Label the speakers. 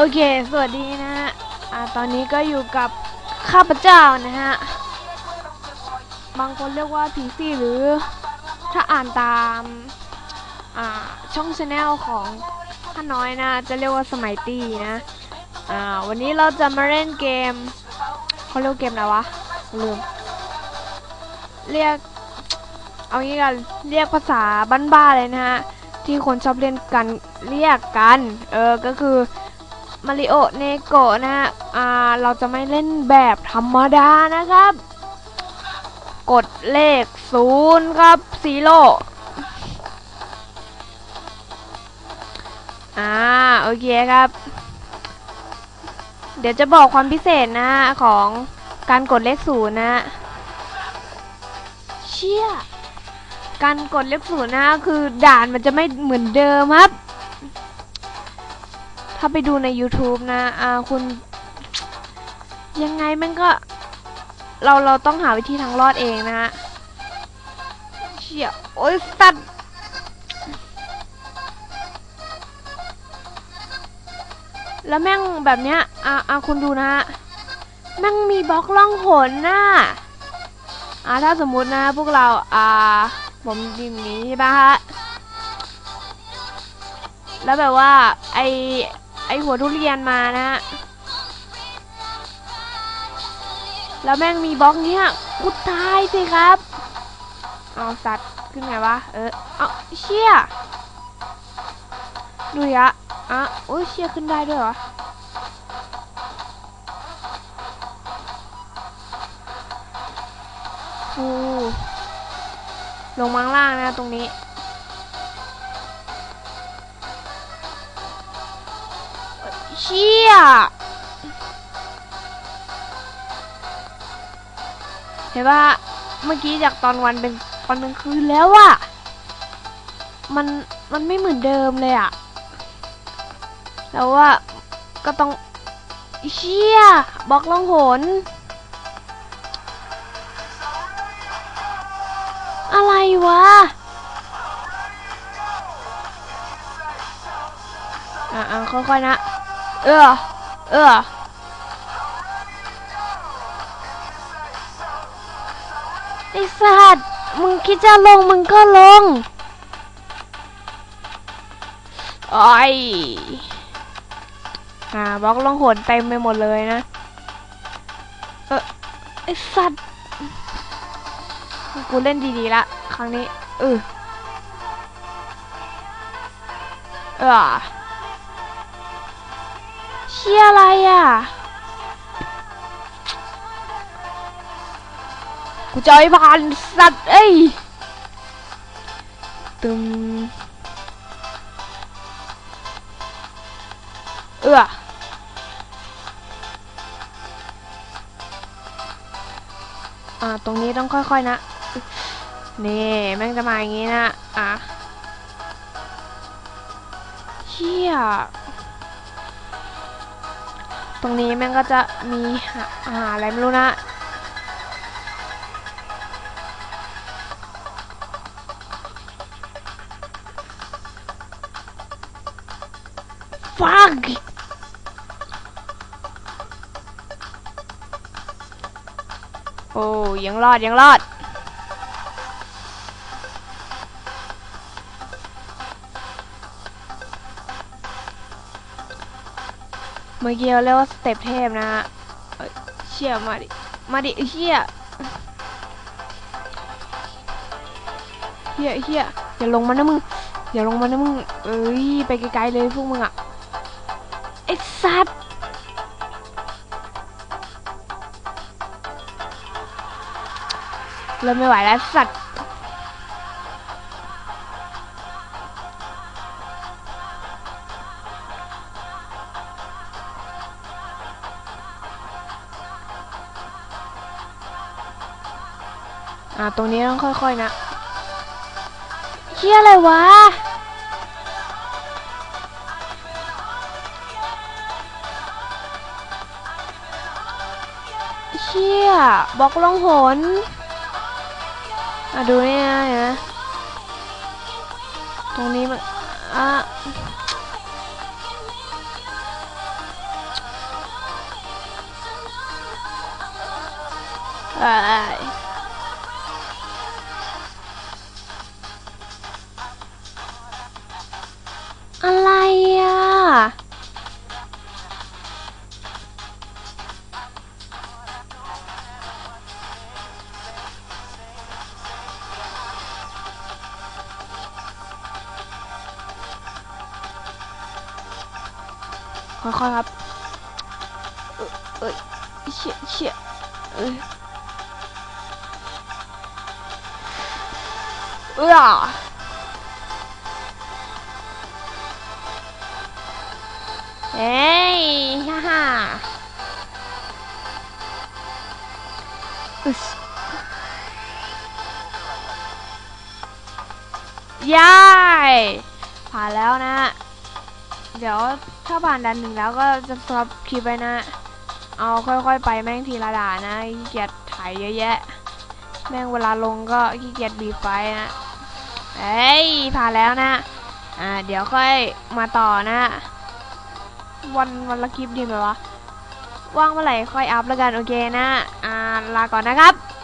Speaker 1: โอเค สวัสดีนะฮะตอนนี้ก็อยู่กับข้าพเจ้านะฮะ บางคนเรียกว่าผีซี่หรือถ้าอ่านตามช่องชาแนลของข้าน้อยนะ จะเรียกว่าสมัยตีนะวันนี้เราจะมาเล่นเกมเขาเรียกเกมอะไรวะ ลืม เรียก เอางี้กัน เรียกภาษาบ้านๆเลยนะฮะ ที่คนชอบเล่นกัน เรียกกัน เออ ก็คือ มาริโอเนโกะนะฮะอ่าเราจะไม่เล่นแบบธรรมดานะครับ กดเลขศูนย์ครับซีโร่อ่าโอเคครับ เดี๋ยวจะบอกความพิเศษนะของการกดเลขศูนย์นะเชี่ยการกดเลขศูนย์นะคือด่านมันจะไม่เหมือนเดิมครับ ถ้าไปดูใน YouTube นะอ่าคุณยังไงมันก็ เราเราต้องหาวิธีทางรอดเองนะฮะเชี่ยโอ้ยสัตว์แล้วแม่งแบบเนี้ยอ่าอ่าคุณดูนะฮะแม่งมีบล็อกล่องหนน่ะอ่าถ้าสมมุตินะพวกเรา อ่า ผมดิมนี้ใช่ปะฮะแล้วแบบว่าไอ ไอหัวทุเรียนมานะฮะ แล้วแม่งมีบล็อกเนี้ยกูตายสิครับ เอาสัตว์ขึ้นไงวะ เออ เอาเชี่ย ดูดิอะอะโอ้ยเชี่ยขึ้นได้ด้วยเหรอ ฟูลงมาข้างล่างนะตรงนี้ เชี่ยเห็นว่าเมื่อกี้จากตอนวันเป็นตอนกลางคืนแล้วอะมันมันไม่เหมือนเดิมเลยอะแต่ว่าก็ต้องเชี่ยบล็อกล่องหน อะไรวะอะค่อยๆนะ เออ เออ ไอ้สัตว์มึงคิดจะลงมึงก็ลงไอ้ยอ่าบล็อกลงหนเต็มไปหมดเลยนะ เออไอ้สัตว์ กูเล่นดีๆละ ครั้งนี้ เออ เออ เชียอะไรอะ กูจะให้ผ่านสัตว์เอ้ยตึมเอออ่า ตรงนี้ต้องค่อยๆนะ นี่ แม่งจะมาอย่างงี้นะ อะเชี่ย ตรงนี้แม่งก็จะมีหาหาอะไรไม่รู้นะ ฟักโอ้ยังรอดยังรอด เมื่อกี้เราเรียกว่าสเต็ปเทพนะฮะเชี่ยมาดิ มาดิเชี่ยเฮียเฮียอย่าลงมานะมึง อย่าลงมานะมึง เอ้ย ไปไกลๆเลยพวกมึงอะไอ้สัตว์เริ่มไม่ไหวแล้วสัตว์ อ่า ตรงนี้ต้องค่อยๆนะเฮียอะไรวะ เฮียบล็อกลงหนอะดูนี่นะนะตรงนี้มันอะอ่า ค่อยๆครับ เอ้ยเชี่ยเชี่ยเอ้ยเอ้อเอ้ยฮ่าฮ่าอึสยายผ่านแล้วนะ เดี๋ยวถ้าผ่านดันหนึ่งแล้วก็จะสต็อปคลิปไปนะ เอาค่อยๆ ไปแม่งทีละด่านนะขี้เกียจถ่ายเยอะแยะ แม่งเวลาลงก็ขี้เกียจบีบไฟนะเอ้ยผ่านแล้วนะ อ่าเดี๋ยวค่อยมาต่อนะ วันวันละคลิปดีไหมวะ ว่างเมื่อไหร่ค่อยอัพแล้วกันโอเคนะ อ่าลาก่อนนะครับ